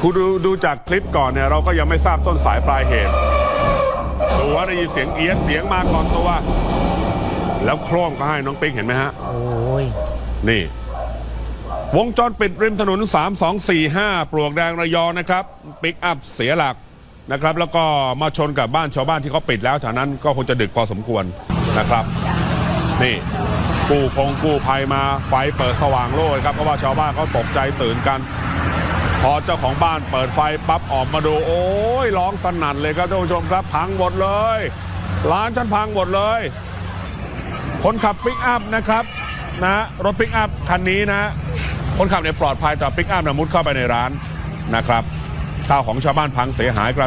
คุณดูดูจากคลิปก่อนเนี่ยเราก็ยังไม่ทราบต้นสายปลายเหตุดูว่าได้ยินเสียงเอียดเสียงมาก่อนตัว แล้วโคร่มก็ให้น้องปิ๊กเห็นไหมฮะ โอ้ย นี่ วงจรปิดริมถนน 3245 ปลวกแดงระยองนะครับ ปิกอัพเสียหลักนะครับ แล้วก็มาชนกับบ้านชาวบ้านที่เขาปิดแล้วแถวนั้นก็คงจะดึกพอสมควรนะครับ นี่ กู้คงกู้ภัยมาไฟเปิดสว่างโล่เลยครับเพราะว่าชาวบ้านเขาตกใจตื่นกัน พอเจ้าของบ้านเปิดไฟปั๊บออกมาดู โอ้ยร้องสนั่นเลยครับท่านผู้ชมครับพังหมดเลย ร้านฉันพังหมดเลย คนขับปิกอัพนะครับนะรถปิกอัพคันนี้นะ คนขับเนี่ยปลอดภัยแต่ปิกอัพนะมุดเข้าไปในร้านนะครับข้าวของชาวบ้านพังเสียหายกระ